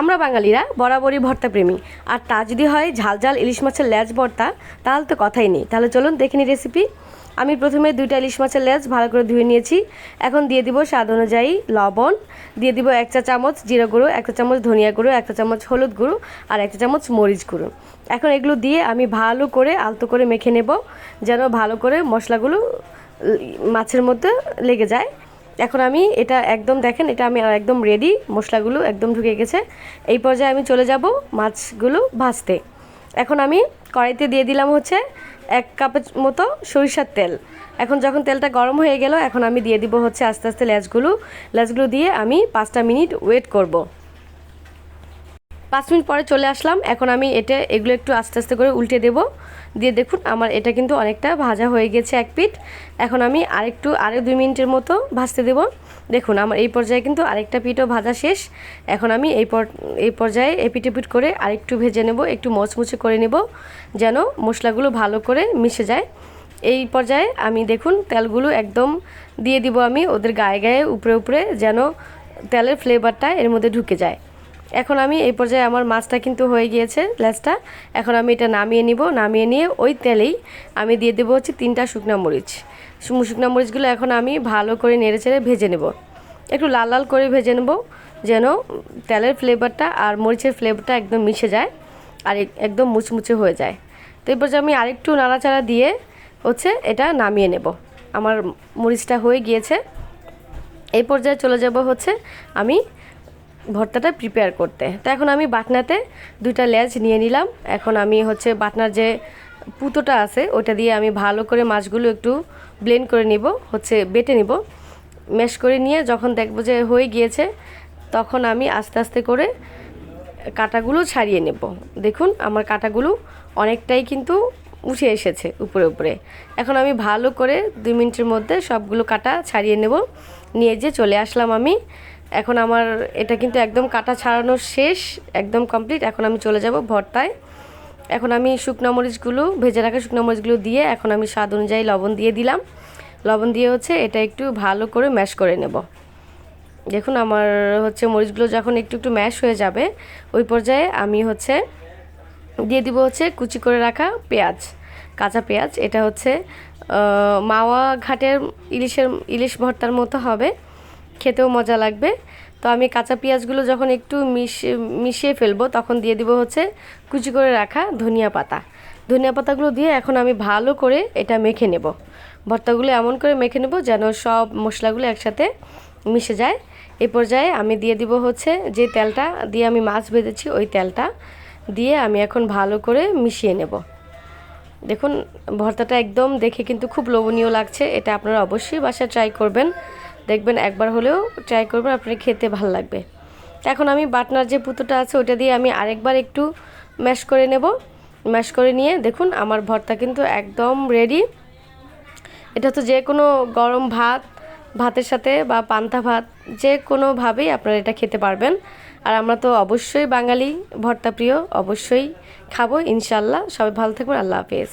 আমরা বাঙালিরা বরাবরই ভর্তা প্রেমী আর তা যদি হয় ঝাল ঝাল ইলিশ মাছের ল্যাজ ভর্তা, তাহলে তো কথাই নেই। তাহলে চলুন দেখে নিই রেসিপি আমি প্রথমে দুইটা ইলিশ মাছের লেজ ভালো করে ধুয়ে নিয়েছি। এখন দিয়ে দিব স্বাদ অনুযায়ী লবণ। দিয়ে দিব এক চা চামচ জিরা গুঁড়ো, এক চা চামচ ধনিয়া গুঁড়ো, এক চা চামচ হলুদ গুঁড়ো আর এক চা চামচ মরিচ গুঁড়ো। এখন এগুলো দিয়ে আমি ভালো করে আলতো করে মেখে নেব, যেন ভালো করে মশলাগুলো মাছের মধ্যে লেগে যায়। এখন আমি এটা একদম দেখেন, এটা আমি একদম রেডি মশলাগুলো একদম ঢুকে গেছে। এই পর্যায়ে আমি চলে যাব মাছগুলো ভাজতে। এখন আমি কড়াইতে দিয়ে দিলাম হচ্ছে এক কাপের মতো সরিষার তেল। এখন যখন তেলটা গরম হয়ে গেল, এখন আমি দিয়ে দিব হচ্ছে আস্তে আস্তে লেজগুলো। লেজগুলো দিয়ে আমি পাঁচটা মিনিট ওয়েট করব। পাঁচ মিনিট পরে চলে আসলাম। এখন আমি এটা, এগুলো একটু আস্তে আস্তে করে উল্টে দেব। দিয়ে দেখুন, আমার এটা কিন্তু অনেকটা ভাজা হয়ে গেছে এক পিঠ। এখন আমি আরেকটু আরও দুই মিনিটের মতো ভাজতে দেব। দেখুন, আমার এই পর্যায়ে কিন্তু আরেকটা পিঠও ভাজা শেষ। এখন আমি এই পর, এই পর্যায়ে এপিট এপিট করে আরেকটু ভেজে নেব, একটু মচমুচে করে নেব, যেন মশলাগুলো ভালো করে মিশে যায়। এই পর্যায়ে আমি দেখুন, তেলগুলো একদম দিয়ে দিব আমি ওদের গায়ে গায়ে, উপরে উপরে, যেন তেলের ফ্লেভারটা এর মধ্যে ঢুকে যায়। এখন আমি এই পর্যায়ে আমার মাছটা কিন্তু হয়ে গিয়েছে, লেজটা। এখন আমি এটা নামিয়ে নিব, নামিয়ে নিয়ে ওই তেলেই আমি দিয়ে দেবো হচ্ছে তিনটা শুকনা মরিচ। শুকনা মরিচগুলো এখন আমি ভালো করে নেড়ে চেড়ে ভেজে নেব। একটু লাল লাল করে ভেজে নেব, যেন তেলের ফ্লেভারটা আর মরিচের ফ্লেভারটা একদম মিশে যায় আর একদম মুচমুচে হয়ে যায়। তো এই পর্যায়ে আমি আরেকটু নাড়াচাড়া দিয়ে হচ্ছে এটা নামিয়ে নেব। আমার মরিচটা হয়ে গিয়েছে। এই পর্যায়ে চলে যাব হচ্ছে আমি ভর্তাটা প্রিপেয়ার করতে। তো এখন আমি বাটনাতে দুইটা লেজ নিয়ে নিলাম। এখন আমি হচ্ছে বাটনার যে পুতোটা আছে ওটা দিয়ে আমি ভালো করে মাছগুলো একটু ব্লেন্ড করে নিব, হচ্ছে বেটে নিব। ম্যাশ করে নিয়ে যখন দেখব যে হয়ে গিয়েছে, তখন আমি আস্তে আস্তে করে কাটাগুলো ছাড়িয়ে নেব। দেখুন, আমার কাটাগুলো অনেকটাই কিন্তু উঠে এসেছে উপরে উপরে। এখন আমি ভালো করে দুই মিনিটের মধ্যে সবগুলো কাটা ছাড়িয়ে নেব। নিয়ে যে চলে আসলাম আমি এখন আমার এটা কিন্তু একদম কাটা ছাড়ানো শেষ, একদম কমপ্লিট এখন আমি চলে যাব ভর্তায়। এখন আমি শুকনো মরিচগুলো, ভেজে রাখা শুকনো মরিচগুলো দিয়ে এখন আমি স্বাদ অনুযায়ী লবণ দিয়ে দিলাম। লবণ দিয়ে হচ্ছে এটা একটু ভালো করে ম্যাশ করে নেব। দেখুন আমার হচ্ছে মরিচগুলো যখন একটু একটু ম্যাশ হয়ে যাবে, ওই পর্যায়ে আমি হচ্ছে দিয়ে দিব হচ্ছে কুচি করে রাখা পেঁয়াজ, কাঁচা পেঁয়াজ। এটা হচ্ছে মাওয়া ঘাটের ইলিশের, ইলিশ ভর্তার মতো হবে। খেতেও মজা লাগবে। তো আমি কাঁচা পেঁয়াজগুলো যখন একটু মিশিয়ে মিশিয়ে ফেলব, তখন দিয়ে দিব হচ্ছে কুচি করে রাখা ধনিয়া পাতা। ধনিয়া পাতাগুলো দিয়ে এখন আমি ভালো করে এটা মেখে নেব। ভর্তাগুলো এমন করে মেখে নেব যেন সব মশলাগুলো একসাথে মিশে যায়। এই পর্যায়ে আমি দিয়ে দিব হচ্ছে যে তেলটা দিয়ে আমি মাছ ভেজেছি ওই তেলটা দিয়ে আমি এখন ভালো করে মিশিয়ে নেব। দেখুন, ভর্তাটা একদম দেখে কিন্তু খুব লোভনীয় লাগছে, এটা আপনারা অবশ্যই বাসায় ট্রাই করবেন। দেখবেন একবার হলেও ট্রাই করবেন, আপনার খেতে ভালো লাগবে। এখন আমি বাটনার যে পুতোটা আছে ওটা দিয়ে আমি আরেকবার একটু ম্যাশ করে নেব। ম্যাশ করে নিয়ে দেখুন, আমার ভর্তা কিন্তু একদম রেডি এটা তো যে কোনো গরম ভাত, ভাতের সাথে বা পান্তা ভাত, যে কোনোভাবেই আপনারা এটা খেতে পারবেন। আর আমরা তো অবশ্যই বাঙালি ভর্তা প্রিয়, অবশ্যই খাব। ইনশাল্লাহ সবাই ভালো থাকবেন, আল্লাহ হাফেজ।